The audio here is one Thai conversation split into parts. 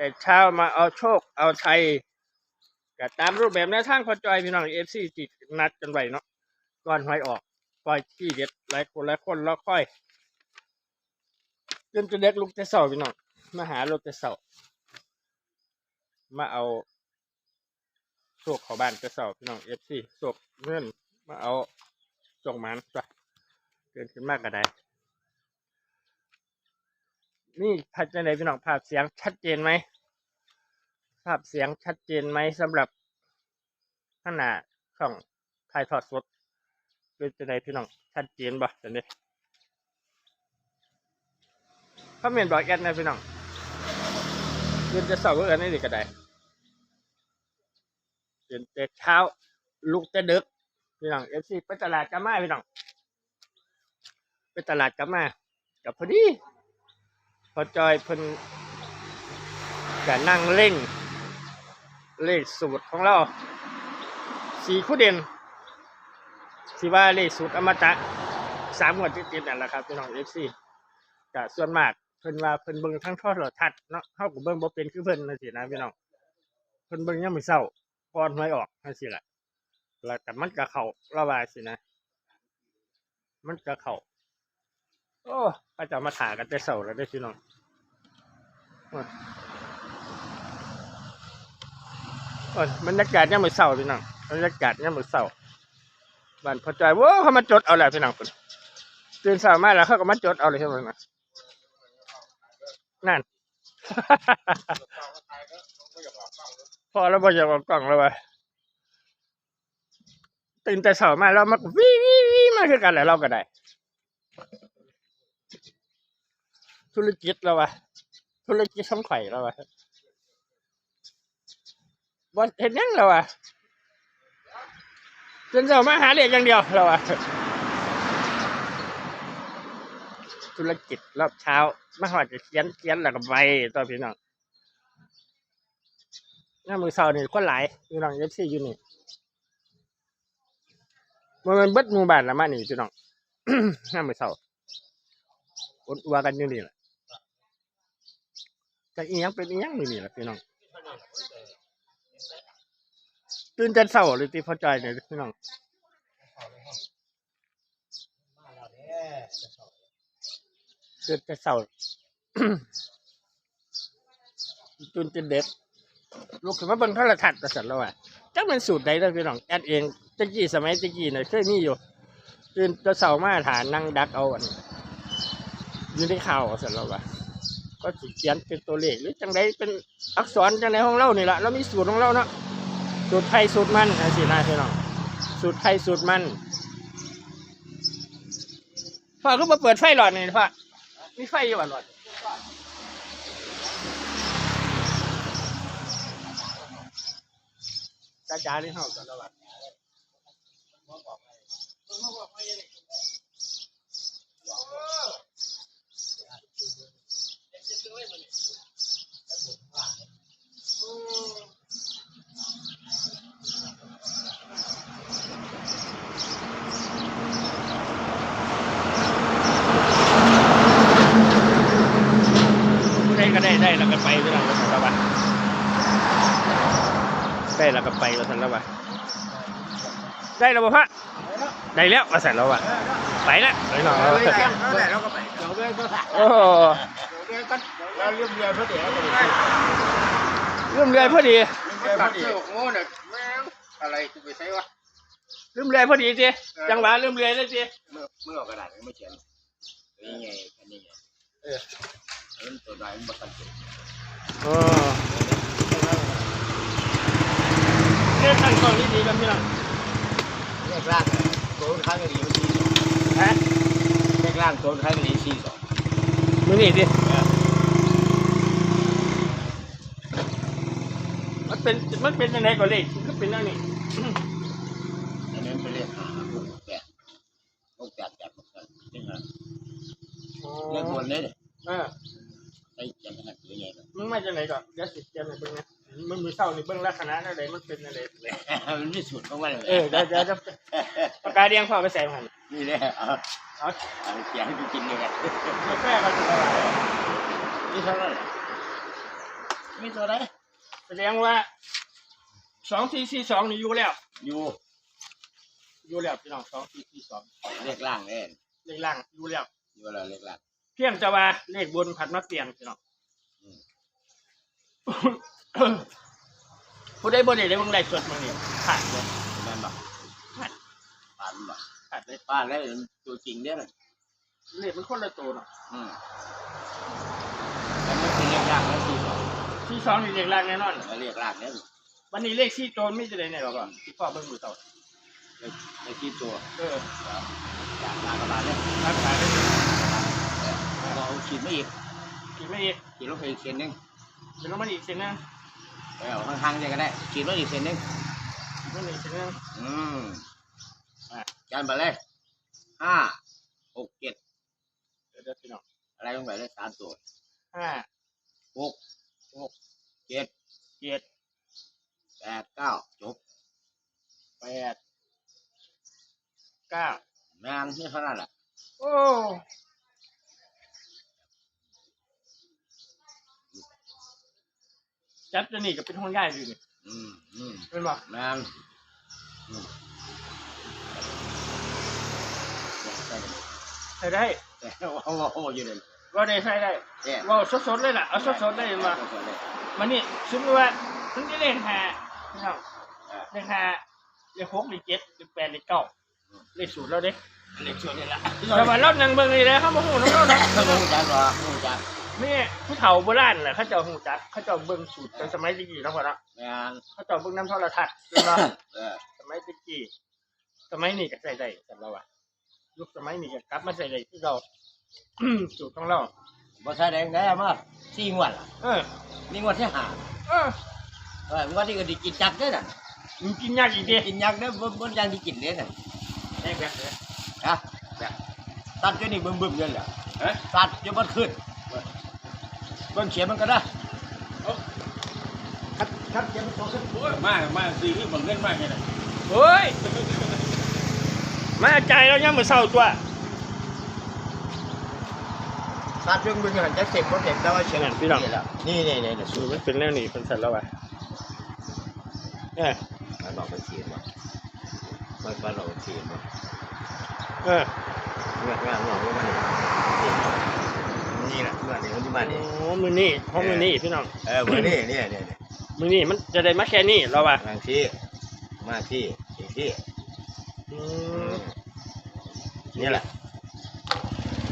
แต่เช้ามาเอาโชคเอาชัยก็ตามรูปแบบแนวทางพอจอยพี่น้องเอฟซีติดนัดกันไว้เนาะก่อนหวยออกปล่อยที่เด็ดหลายคนหลายคนแล้วค่อยจนจะเด็กลุกแต่เสาพี่น้องมาหาลูกแต่เสามาเอาโชคเขาบ้านแต่เสาพี่น้องเอฟซีโชคเงินมาเอาจงมันไปเกินขึ้นมากก็ได้นี่พัดจังไดพี่น้องภาพเสียงชัดเจนไหม ภาพเสียงชัดเจนไหมสำหรับขนาดช่องถ่ายทอดสดเป็นจังไดพี่น้องชัดเจนบ่จังไดคอมเมนต์บอกแอดนะพี่น้องเรียนจะสอบก็เอินนี่ดีก็ได้เรียนแต่เช้าลุกแต่ดึกพี่น้องเอฟซีไปตลาดกามาพี่น้องไปตลาดกามากับพอดี พอจอยเพิ่นก็นั่งเล่ง เลขสูตรของเรา สีคู่เด่นที่ว่าเลขสูตรอมตะสามงวดติดๆนั่นแหละครับพี่น้องเอฟซีก็ส่วนมากเพิ่นว่าเพิ่นเบิ่งทั้งทอโทรทัศน์เนาะเฮาก็เบิ่งบ่เป็นคือเพิ่นนั่นสินะพี่น้องเพิ่นเบิ่งยามมื้อเช้าก่อนหวยออกจังซี่แหละแล้วก็มันก็เข้าระว่าสินะ มันก็เข้าโอ้ก็จะมาถ่ายกันแต่เสาร์แล้วได้พี่น้อง โอ้ยบรรยากาศเนี่ยมมือเสาร์พี่น้องบรรยากาศเนี่ยมมือเสาร์บ้านพอใจว้าเขามาจดเอาแหละพี่น้องคุณตื่นเช้ามาแล้วเขาก็มาจดเอาเลยใช่ไหมนะนั่น พอแล้วบออยากออกกล่องแล้ววะตื่นแต่เช้ามาแล้วมันก็วิวิวิมาคือกันแหละเราก็ได้ ธุรกิจแล้ววะธุรกิจช่องไข่แล้ววะ บอลเห็นยังแล้ววะจนเจ้ามาหาเรียกอย่างเดียวแล้ววะธุรกิจรอบเช้ามาหอดจะเขียนเขียนแล้วก็ไปต่อพี่น้องหน้ามือเสานี่คนหลายพี่น้องเอฟซีอยู่นี่มันเป็นเบิดมูบานละมานี่พี่น้องหน้ามือเสาอดอัวกันอยู่นี่แหละจากอีหยังเป็นอีหยังนี่นี่แหละพี่น้อง ตื่นแต่เช้าเลยที่พอใจเนี่ยพี่น้องตื่นแต่เช้าตื่นแต่เด็กลูกขึ้นมาเบิ่งโทรทัศน์กระสันแล้วอะจักเป็นสูตรใดเด้อพี่น้องแอดเองตะกี้สมัยตะกี้เนี่ยเคยมีอยู่ตื่นแต่เช้ามาฐานนั่งดักเอาอันอยู่ในข่าวสันแล้วอะก็สิเขียนเป็นตัวเลขหรือจังไดเป็นอักษรจังไดของเรานี่ละเรามีสูตรของเราเนาะ สูตรไทยสูตรมันนะสินะพี่น้องสูตรไทยสูตรมันพ่อก็มาเปิดไฟหลอดนี่พ่อมีไฟอยู่บ่หลอดจ้าจ้าที่ห้องตลอดะผู้ใดก็ได้ได้แล้วก็ไปพี่น้องว่าซั่น แล้วว่ะได้แล้วก็ไปว่าซั่นแล้วว่ะได้แล้วบ่พระได้แล้วว่าซั่นแล้วว่ะไปแล้วไปน้องเมื่อไหร่เราก็ไปเดี๋ยวเรื่องก็ถ่ายโอ้เดี๋ยวเรื่องก็เราเรื่องเรียนเพื่อเดี๋ยวเราก็ไปลืมเรือยพอดีเรื่องตัดเสื้อโง่เนี่ยแม่งอะไรกูไปใช้วะลืมเรือยพอดีสิจังหวะลืมเรือยเลยสิเมื่อเมื่อเอากระดาษไม่เขียนนี่ไงแค่นี้ไง เออเรื่องตัวใดมันบัตันเสร็จโอ้เรื่องทางกล้องนี่ดีกันพี่น้องแรกล่างตัวข้างกระดิ่งมันสี่สองฮะแรกล่างตัวข้างกระดิ่งสี่สองมือนี่สิมันเป็นมันเป็นยังไงก็เลขก็เป็นอย่างนี้อันนี้ไปเรียกหาหกแปดหกแปดแปดหกแปดนี่ไงเรื่องบนเนี่ย ไอ้ยังไงยังไง มันมาจากไหนก่อนเดี๋ยวสิเตรียมไปเบิ่งนะมันมือเศร้านี่เบิ่งลักษณะอะไรมันเป็นอะไรเลยมันไม่สุดของมันเลยเออเดี๋ยวเดี๋ยวจะปากกาเดียงพ่อไปใส่มันนี่แหละเอาเอาเอาเสียงให้กูกินเลยไงกาแฟมันจะละลายนี่เท่านั้นกมีตัวไหนแสดงว่าสองสี่สี่สองนี่อยู่แล้ว อยู่อยู่แล้วพี่น้องสองสี่สี่สองเลขล่างเองเลขล่างอยู่แล้วอยู่อะไรเลขล่างเพียงแต่ว่าเลขบนผัดมาเปลี่ยนพี่น้องอืม ผู้ได้บนได้เบิ่งไล่สดมึงนี่ขาดเลยแม่นบ่ขาดปานบ่ขาดเลยป้านแล้วตัวจริงเด้อน่ะเลขมันคนละตัวเนาะอืมแล้วมันเป็นเลขล่างแล้วสี่สองที่สองนี่เลขล่างแน่นอน แล้วเลขล่างเนี่ยวันนี้เลขสี่ตัวมีจะได้ไหนบ่ก่อนที่พ่อเบิ่งดูเต่าเลขเลขที่ตัวเออครับจากล่างกระบาดเนี่ยรักษาได้แล้วก็เอาขีดมาอีกขีดไม่อีกขีดลงไปอีกเส้นหนึง เดี๋ยวลงมาอีกเส้นหนึงแล้วข้างๆเนี่ยก็ได้ขีดลงอีกเส้นหนึงขีดลงมาอีกเส้นหนึงอืมอะจานไปเลยห้าหกเจ็ดเดี๋ยวเดี๋ยวพี่น้องอะไรลงไปเลยสามตัวห้าหกหกเจ็ดเจ็ดแปดเก้าจบแปดเก้าแม่นนี่เท่านั้นแหละโอ้ จับตัวนี้ก็เป็นห้องย่ายอยู่นี่อืมอืมเป็นบ่แม่นอืมใส่ได้แต่ว่าว่าโอ้อยู่เลยว่าได้ใส่ได้เนี่ยว่าสดๆเลยล่ะเอาสดๆได้เลยว่ามันนี่สมมติว่าถึงจะเล่นหาพี่น้องเล่นหาเลขหกเลขเจ็ดเลขแปดเลขเก้าเลขศูนย์เราเด้เล็กชวนนี่ละแต่ว่ารอบนังเบิ่งนี่เลยเขาบอกหูน้องเราเนาะเขาหูจักหรอหูจัก นี่ผู้เฒ่าโบราณแหละเขาเจ้าหูจักเขาเจ้าเบิ่งสูตรในสมัยตะกี้แล้วพอละแม่นเขาเจ้าเบิ่งน้ำโทรทัศน์เนาะเออสมัยตะกี้สมัยนี้ก็ใส่ได้สำหรับว่ายุคสมัยนี้ก็กลับมาใส่ได้ที่เราสูตรของเราบ่ใช่แดงได้มาสี่งวดล่ะเออนี่งวดที่ห้าเออเอองวดที่ก็ไดีกินจักเด้อน่ะมันกินยากอีกเดีกินยักเด้อบ่บ่ยังที่กินเด้อน่ะได้แบบเลยฮะแบบตัดจนนี่บึ้มๆเลยแหละเอ๊ะตัดจนมันขึ้น เบิ่งเขียนมันก็ได้คัดคัดเขียนมันโตขึ้นโอ้ยมามาซื้อบังเงินมาแค่ไหนเฮ้ยมาใจายเรายังมือเศร้าตัวตัดจนบึ้งหันจักเสร็จบ่เสร็จแต่ว่าเขียนนั่นพี่น้องนี่แหละนี่นี่นี่นี่ดูมันเป็นแล้วนี่เป็นสัตว์แล้ววะเออมันบอกมันเขียนว่ามันมันบอกมันเขียนว่าเออเงื่อนงานของมันนี่แห ละเงื่อนนี่มันที่มานี่โอ้มือนี่ห้องมือนี่พี่น้องเออมือนี่นี่นี่นี่มือนี่มันจะได้มาแค่นี้เราวะทางที่มาที่ที่ที่อืมนี่แหละ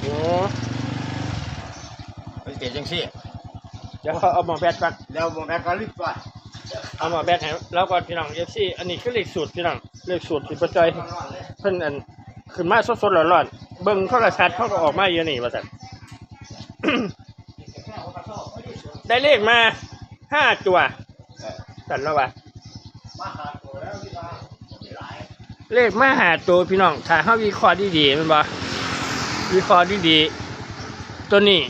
โอ้มันเป็นจังซี่เดี๋ยวเขาเอาหมอแบตก่อนแล้วบ่แม่ก็รีบว่าเอาหมอแบตให้แล้วก็พี่น้องเอฟซีอันนี้คือเลขสูตรพี่น้องเลขสูตรที่ประจอยเพิ่นอันขึ้นมาสดๆร้อนๆเบิ่งโทรทัศน์เขาก็ออกมาเยอะนี่ว่าซั่น ได้เลขมาห้าตัวสันแล้ววะมาหาตัวแล้วที่ว่าหลายเลขมาหาตัวพี่น้องถ้าเฮาวิเคราะห์ดีๆแมันบ่วิเคราะห์ดีๆตัวนี้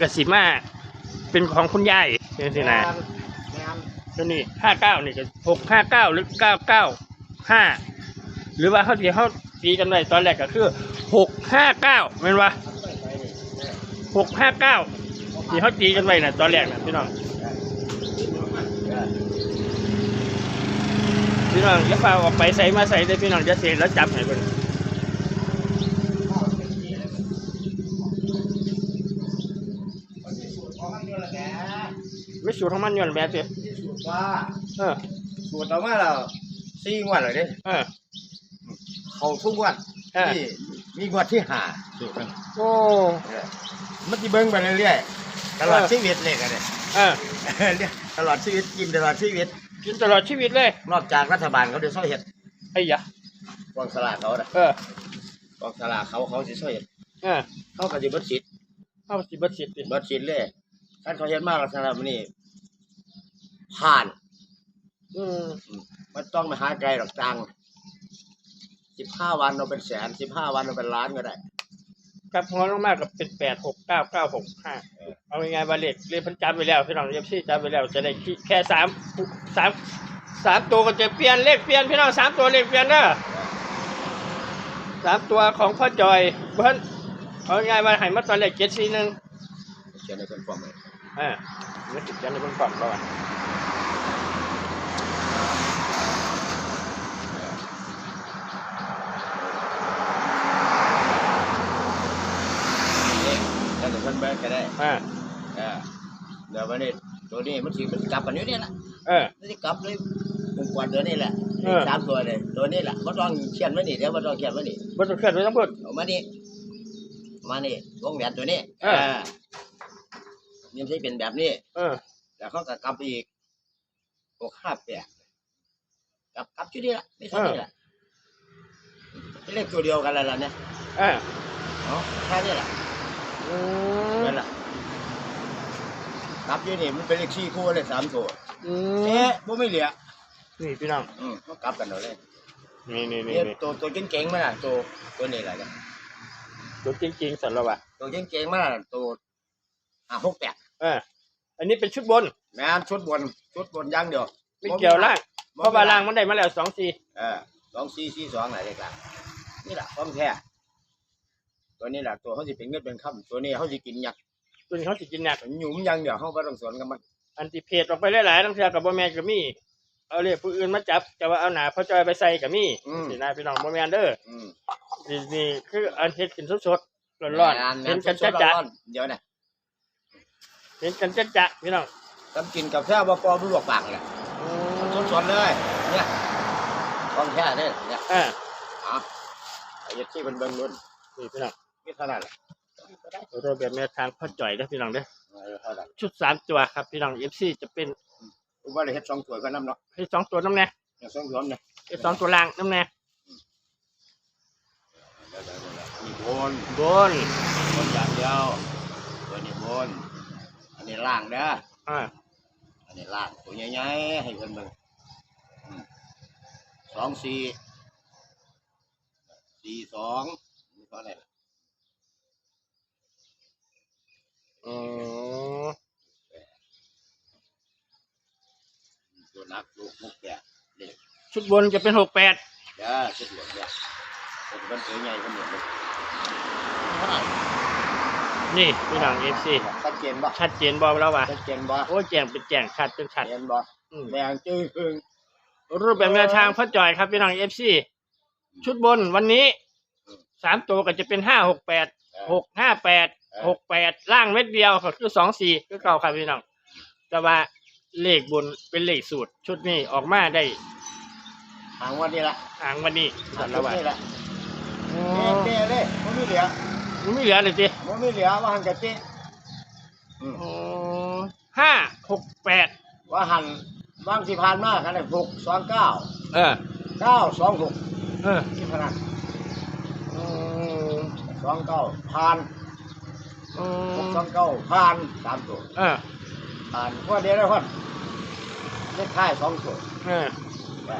กสิมาเป็นของคุณยายจังซี่นะแม่นตัวนี้ห้าเก้านี่ก็หกห้าเก้าหรือเก้าเก้าห้าหรือว่าเขาที่เขาตีกันไว้ตอนแรกก็คือหกห้าเก้าแม่นวะหกห้าเก้า ที่เขาตีกันไว้น่ะตอนแรกน่ะพี่น้องพี่น้องอย่าฟ้าออกไปใส่มาใส่ได้อพี่น้องจะเสียแล้วจับให้เบิ่งของมันอยู่ละแกไม่สูตรของมันย้อนแบบเด้อสูตรว่าเออสูตรเอามาแล้วสี่งวดเลยเด้เออเขาทุกงวดเออที่มีงวดที่ห้าสูตรมันโอ้เออมันสิเบิ่งไปเรื่อยๆ ตลอดเออชีวิตเลยกันเนี่ยเออเรียกตลอดชีวิตกินตลอดชีวิต กินตลอดชีวิตเลย นอกจากรัฐบาลเขาจะช่วยเห็ดไอ้ยะกองสลากเขาน่ะเออกองสลากเขาเขาจะช่วยเห็ดเออเขาก็จะเบิดสิทธิ์เอาสิเบิดสิทธิ์ดิเบิดสิทธิ์เลยท่านเขาเห็นมากลักษณะแบบนี้ผ่านอืมมันต้องไปหาไกลหรอกตังสิบห้าวันเราเป็นแสนสิบห้าวันเราเป็นล้านก็ได้ กับหัวลงมากกับเป็นแปดหกเก้าเก้าหกห้าเอาง่ายๆว่าเลขเลขพันจำไปแล้วพี่น้องเอฟซีจำไปแล้วจะได้แค่สามสามสามตัวก็จะเปลี่ยนเลขเปลี่ยนพี่น้องสามตัวเลขเปลี่ยนเด้อสามตัวของพ่อจอยเบิ้ลเอาง่ายๆว่าให้มาตอนเลขเจ็ดสี่หนึ่งเขียนในเป็นฟอร์มเลยเออมันติดกันในเบนกล่องก่อนนี่แล้วเดี๋ยวเพิ่นเบิ่งก็ ได้อ่าเออเดี๋ยววันนี้ตัวนี้มันสิมันกลับกันอยู่นี่แหละเออ มันสิกลับเลยผมกวนตัวนี้แหละเออ สามตัวเลยตัวนี้แหละบ่ต้องเขียนไว้นี่เดี๋ยวบ่ต้องเขียนไว้นี่บนต้องเคลื่อนไว้ต้องพูดเอามานี่มานี่วงแหวนตัวนี้เออ นี่มันสิเป็นแบบนี้ เออ แล้วเขาก็กลับไปอีกหกห้าแปดกลับกลับที่นี่ละไม่ใช่นี่ละเป็นเลขตัวเดียวกันแล้วล่ะเนี่ยเออ เนาะแค่นี้แหละ อืมนั่นแหละกลับที่นี่มันเป็นเลขสี่คู่เลขสามตัวอืเอ๊ะมบ่ไม่เหลือนี่พี่น้องอืมเขากลับกันเอาเลยนี่นี่นี่เนี่ยนี่ตัวตัวเก่งๆมันน่ะตัวตัวนี้แหละเนี่ยตัวจริงๆสันแล้ววะตัวเก่งๆมันน่ะตัวห้าหกแปดเอออันนี้เป็นชุดบนแม่นชุดบนชุดบนอย่างเดียวไม่เกี่ยวล่างเพราะว่าล่างมันได้มาแล้วสองสี่เออสองสี่สี่สองอะไรเด็กล่ะนี่แหละความแท้ ตัวนี้แหละตัวเขาสิเป็นเงินเป็นคำตัวนี้เขาสิกินหยักตัวนี้เขาสิกินหนัก หยุ่มอย่างเดียวเขาบ่ต้องสวนกับมันอันติเพจออกไปหลายๆตั้งแต่กับบ่แมนกับมี่เอาเรียกผู้อื่นมาจับจะว่าเอาหนาพ่อจอยไปใส่กับมี่อืมสินะพี่น้องบ่แมนเด้ออืมนี่นี่คืออันเฮ็ดกินสดๆร้อนๆแม่เห็นกันสจะดๆจะร้อนๆเดี๋ยวนะเห็นกันจะจะพี่น้องทำกินกับแค่บ่ปอบ่ลวกปากเลยสดๆเลยเนี่ยของแท้เนี่ยเนี่ยอ่าอะไอ้ที่มันเบิ่งนู่นนี่พี่น้อง นี่เท่านั้นแหละโรถแบบแนวทางพ่อจ่อยเด้อพี่น้องเด้อเออเท่านั้นชุดสามตัวครับพี่น้อง FC จะเป็นผมว่าได้เฮ็ดสองถ้วยก็น้ำเนาะให้สองตัวน้ำแน่เนี่ยสองถ้วยเนี่ยให้สองตัวล่างน้ำแน่เดี๋ยวๆๆนี่บนบนบนอย่างเดียวตัวนี้บนอันนี้ล่างเด้ออ่าอันนี้ล่างตัวใหญ่ๆให้เพิ่นเบิ่งอืมสองสี่สี่สองนี่เท่าไหร่ล่ะ อืมตัวนักลูกมุกแก่เด็กชุดบนจะเป็นหกแปดเด้อชุดเหลืองเนี่ยเป็นคนตัวใหญ่คนเดียวเลยเท่าไหร่นี่พี่น้อง FC ชัดเจนบ่ชัดเจนบอกแล้วว่าชัดเจนบ่โอ้แจ้งเป็นแจ้งชัดเป็นชัดเห็นบ่อืมแดงจื้อพึ่งรูปแบบแนวทางพ่อจ่อยครับพี่น้อง FC ชุดบนวันนี้สามตัวก็จะเป็นห้าหกแปดหกห้าแปด หกแปดล่างเม็ดเดียวก็คือสองสี่คือเก่าครับพี่น้องแต่ว่าเลขบนเป็นเลขสูตร ชุดนี้ออกมาได้หางวันนี้ละทางวันนี้หาสังนชุละดว่านี้ละโอ้เป๊ะๆเลยมันไม่เหลือมันไม่เหลือเลยสิมันไม่เหลือว่าหันกะเป๊ะอืมโอ้ห้าหกแปดว่าหันบางที่ผ่านมากันเลยหกสองเก้าเออเก้าสองหกเออที่พนันอืมสองเก้าผ่าน อืหกมสองเก้าผ่านสามตัวเออผ่านพวกเดียวแล้วพ่นเลขท้ายสองตัวเออแต่